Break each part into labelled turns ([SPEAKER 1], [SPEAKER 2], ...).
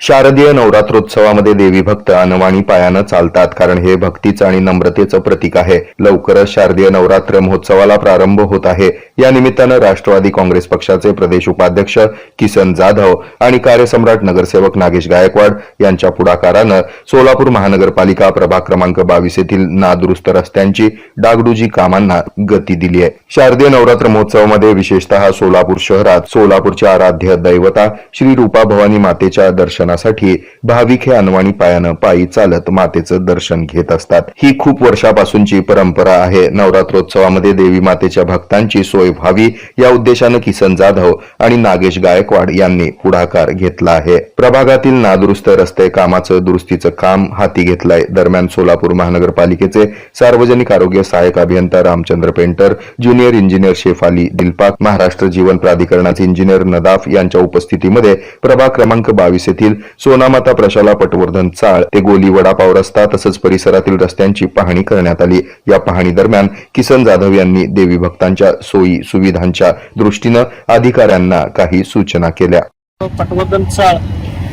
[SPEAKER 1] शारदीय नवरात्रोत्सवामध्ये देवी भक्त अनवाणी पायानं चालतात कारण हे भक्तीचं आणि नम्रतेचं प्रतीक आहे. लवकरच शारदीय नवरात्र महोत्सवाला प्रारंभ होत आहे. या निमित्तानं राष्ट्रवादी काँग्रेस पक्षाचे प्रदेश उपाध्यक्ष किसन जाधव आणि कार्यसम्राट नगरसेवक नागेश गायकवाड यांच्या पुढाकारानं सोलापूर महानगरपालिका प्रभाग क्रमांक बावीस येथील नादुरुस्त रस्त्यांची डागडुजी कामांना गती दिली आहे. शारदीय नवरात्र महोत्सवामध्ये विशेषतः सोलापूर शहरात सोलापूरच्या आराध्य दैवता श्री रूपा भवानी मातेच्या दर्शन दर्शनासाठी भाविक हे अनवाणी पायानं पायी चालत मातेचं दर्शन घेत असतात. ही खूप वर्षापासूनची परंपरा आहे. नवरात्रोत्सवामध्ये देवी मातेच्या भक्तांची सोय व्हावी या उद्देशानं किसन जाधव आणि नागेश गायकवाड यांनी पुढाकार घेतला आहे. प्रभागातील नादुरुस्त रस्ते कामाचं दुरुस्तीचं काम हाती घेतलंय. दरम्यान सोलापूर महानगरपालिकेचे सार्वजनिक आरोग्य सहाय्यक अभियंता Ramchandra Painter junior engineer Shefali Dilpak Maharashtra Jeevan प्राधिकरणाचे इंजिनियर नदाफ यांच्या उपस्थितीमध्ये प्रभाग क्रमांक बावीस येथील सोनामाता प्रशाला पटवर्धन चाळ ते गोली वडापाव रस्ता तसंच परिसरातील रस्त्यांची पाहणी करण्यात आली. या पाहणी दरम्यान किसन जाधव यांनी देवी भक्तांच्या सोयी सुविधांच्या दृष्टीनं अधिकाऱ्यांना काही सूचना केल्या.
[SPEAKER 2] पटवर्धन चाळ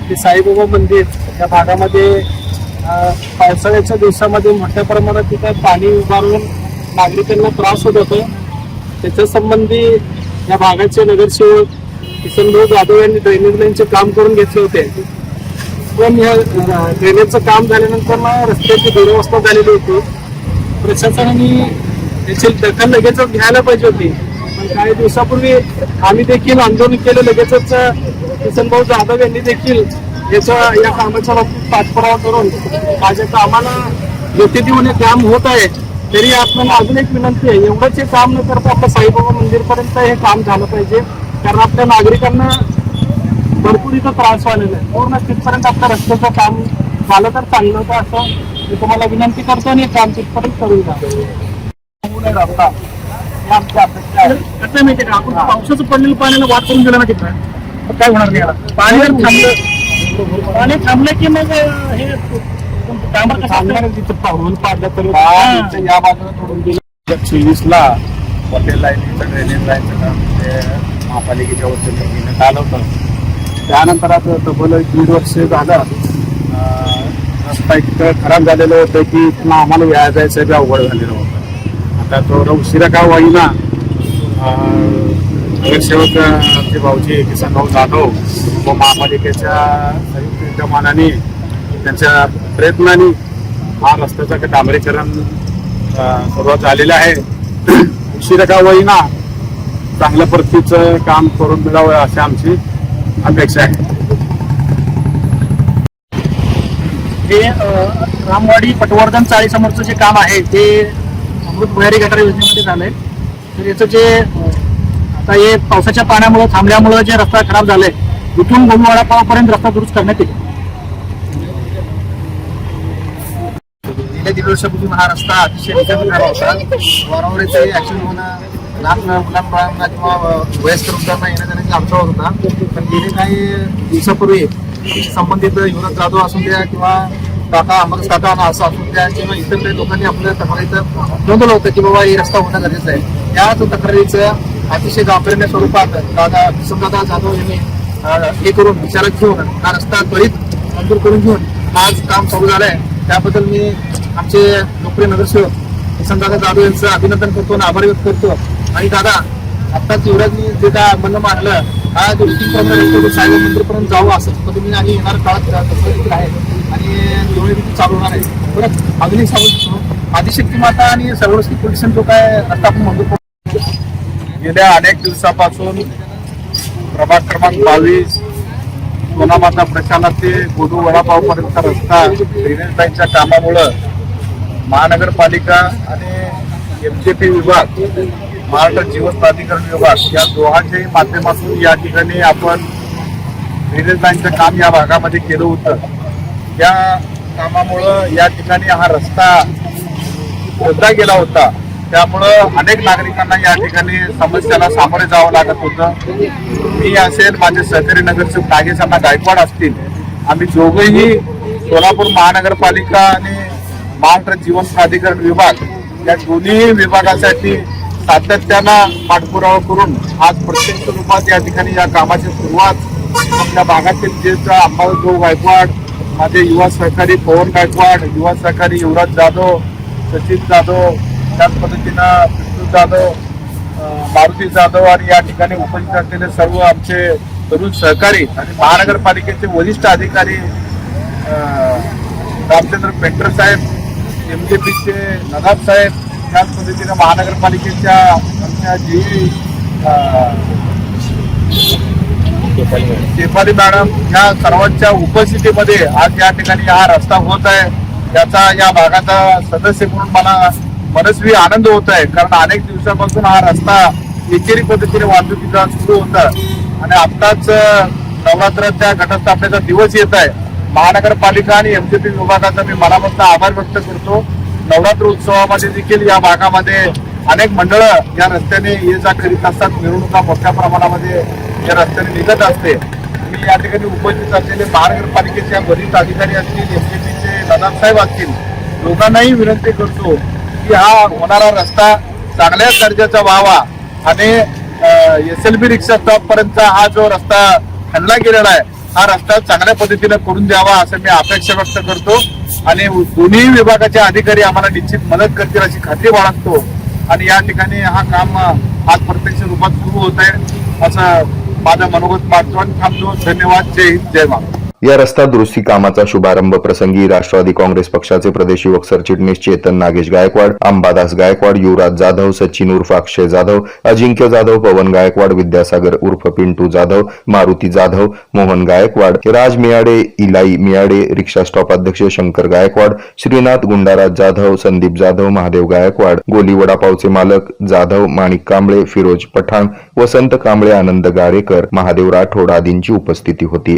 [SPEAKER 2] ते साईबाबा मंदिर या भागामध्ये पावसाळ्याच्या दिवसामध्ये मोठ्या प्रमाणात तिथे पाणी उभारून नागरिकांना त्रास होत होतो. त्याच्या संबंधी या भागाचे नगरसेवक किसनभाऊ जाधव यांनी ड्रेनेज लाईनचे काम करून घेतले होते पण या ड्रेनेजचं काम झाल्यानंतर ना रस्त्याची दुरवस्था झालेली होती. प्रशासनाने याची दखल लगेचच घ्यायला पाहिजे होती. पण काही दिवसापूर्वी आम्ही देखील आंदोलन केलं लगेचच किसनभाऊ जाधव यांनी देखील याच्या या कामाच्या बाबतीत पाठपुरावा करून माझ्या कामाला योग्य देऊन हे काम होत आहे. तरी आपल्याला अजून एक विनंती आहे एवढंच हे काम न करता आपलं साईबाबा मंदिरपर्यंत हे काम झालं पाहिजे. कारण आपल्या नागरिकांना भरपूर इथं त्रास व्हायला आहे. पूर्ण तिथपर्यंत आपल्या रस्त्याचं काम झालं तर चांगलं होतं असं मी तुम्हाला विनंती करतो आणि काम तिथपर्यंत करून द्या रस्ता. कसं माहितीये का? आपण पावसाचं पडलेलं पाण्याला वाट करून दिलं ना तिथं. काय होणार नाही पाणी जर थांबलं. पाणी थांबलं की मग हे.
[SPEAKER 3] या बाजूला थोडून गेलं चोवीसला हॉटेल लाईनीचं ड्रेनेज लाईनचं काम ते महापालिकेच्या वतीनं घेण्यात आलं होतं. त्यानंतर आता तब्बल एक दीड वर्ष झालं रस्ता इतकं खराब झालेलं होतं की पुन्हा आम्हाला यायला जायचं बी अवघड झालेलं होतं. आता तो उशिरा का होईना नगरसेवक आमचे भाऊजी किसन भाऊ जाधव व महापालिकेच्या संयुक्त मानाने त्यांच्या प्रयत्नाने हा रस्त्याचं डांबरीकरण सुरुवात झालेलं आहे. उशिरा का होईना चांगल्या प्रतीचं काम करून मिळावं अशी आमची अपेक्षा आहे.
[SPEAKER 2] अं, रामवाडी पटवर्धन चाळी समोरचं जे काम आहे ते अमृत भुयारी गटार योजनेमध्ये झालंय. तर याचं जे आता हे पावसाच्या पाण्यामुळे थांबल्यामुळे जे रस्ता खराब झालाय इथून गोलवाडा पर्यंत रस्ता दुरुस्त करण्यात येईल.
[SPEAKER 3] गेल्या दीड वर्षापूर्वी हा रस्ता अतिशय विकसित झाला होता वारंवार इथे ऍक्सिडेंट होणं लहान मुलांना किंवा वयस्कर वृद्धांना येण्या जाण्याचा अडचण होता पण गेले काही दिवसापूर्वी संबंधित युवराज जाधव असून द्या किंवा काका अमरस काका असं असून द्या किंवा इतर काही लोकांनी आपल्या तक्रारीचं नोंदवलं होतं की बाबा हे रस्ता होणं गरजेचं आहे. याच तक्रारीचं अतिशय गांभीर्य स्वरूपात दादा किसनदादा जाधव यांनी हे करून विचारात घेऊन हा रस्ता त्वरित मंजूर करून घेऊन आज काम चालू झालंय. त्याबद्दल मी आमचे लोकप्रिय नगरसेवक किसनदादा जाधव यांचं अभिनंदन करतो आणि आभार व्यक्त करतो. आणि दादा आत्ताच युवराजनी जे काय म्हणणं मांडलं हा दृष्टीप्रमाणे साहेब मंदिरपर्यंत जाऊ असं पद्धतीने आणि येणार काळात तसं देखील आहे. आणि दोन्ही देखील चालू होणार आहे. परत अजून एक सांगू इच्छितो आदिशक्ती माता आणि सर्वस्ती पोलीस जो काय रस्ता आपण म्हणतो गेल्या अनेक दिवसापासून प्रभाग क्रमांक बावीस सोनामाता प्रशाला ते गोदू वडापावपर्यंत रस्ता ड्रेनेज लाईनच्या कामामुळं महानगरपालिका आणि एम जे पी विभाग महाराष्ट्र जीवन प्राधिकरण विभाग या दोघांच्याही माध्यमातून या ठिकाणी आपण ड्रेनेज लाईनचं काम या भागामध्ये केलं होतं. या कामामुळं या ठिकाणी हा रस्ता खोदला गेला होता. त्यामुळं अनेक नागरिकांना या ठिकाणी समस्याला सामोरे जावं लागत होतं. मी असेल माझे सहकारी नगरसेवक नागेशांना गायकवाड असतील आम्ही दोघंही सोलापूर महानगरपालिका आणि महाराष्ट्र जीवन प्राधिकरण विभाग या दोन्ही विभागासाठी सातत्यानं पाठपुरावा करून आज प्रत्येक रूपात या ठिकाणी या कामाची सुरुवात आपल्या भागातील ज्येष्ठ अंबाबाई गायकवाड माझे युवा सहकारी पवन गायकवाड युवा सहकारी युवराज जाधव सचिन जाधव त्याच पद्धतीनं विष्णू जाधव मारुती जाधव आणि या ठिकाणी उपस्थित असलेले सर्व आमचे तरुण सहकारी आणि महानगरपालिकेचे वरिष्ठ अधिकारी रामचंद्र पेंटर साहेब एम जे नदाब साहेब त्याच पद्धतीने महानगरपालिकेच्या आमच्या जी शेफाली मॅडम या सर्वांच्या उपस्थितीमध्ये आज या ठिकाणी हा रस्ता होत आहे. याचा या भागाचा सदस्य म्हणून मला मनस्वी आनंद होत आहे. कारण अनेक दिवसापासून हा रस्ता एकेरी पद्धतीने वाहतुकीचा सुरू होता. आणि आत्ताच नवरात्राच्या घटस्थापनेचा दिवस येत आहे. महानगरपालिका आणि एमसीपी विभागाचा मी मनापासून आभार व्यक्त करतो. नवरात्र उत्सवामध्ये देखील या भागामध्ये अनेक मंडळं या रस्त्याने ये जा करीत असतात. मिरवणुका मोठ्या प्रमाणामध्ये या रस्त्याने निघत असते. मी या ठिकाणी उपस्थित असलेले महानगरपालिकेचे वरिष्ठ अधिकारी असतील एमजीपीचे नदाब दादासाहेब असतील लोकांनाही विनंती करतो की हा होणारा रस्ता चांगल्या दर्जाचा व्हावा आणि एस एल बी रिक्षा स्टॉपपर्यंतचा हा जो रस्ता खणला गेलेला आहे हा रस्ता चांगल्या पद्धतीनं करून द्यावा असं मी अपेक्षा व्यक्त करतो. आणि दोन्ही विभागाचे अधिकारी आम्हाला निश्चित मदत करतील अशी खात्री बाळगतो. आणि या ठिकाणी हा काम आज प्रत्यक्ष रूपात सुरू होत आहे असं माझा मनोगत मानतो आणि थांबतो. धन्यवाद. जय हिंद. जय महाराष्ट्र.
[SPEAKER 1] या रस्ता दुरुस्ती कामाचा शुभारंभ प्रसंगी राष्ट्रवादी काँग्रेस पक्षाचे प्रदेश युवक सरचिटणीस चेतन नागेश गायकवाड अंबादास गायकवाड युवराज जाधव सचिन उर्फ अक्षय जाधव अजिंक्य जाधव पवन गायकवाड विद्यासागर उर्फ पिंटू जाधव मारुती जाधव मोहन गायकवाड राज मियाडे इलाई मियाडे रिक्षा स्टॉप अध्यक्ष शंकर गायकवाड श्रीनाथ गुंडाराज जाधव संदीप जाधव महादेव गायकवाड गोली वडापावचे मालक जाधव माणिक कांबळे फिरोज पठाण वसंत कांबळे आनंद गारेकर महादेव राठोड आदींची उपस्थिती होती.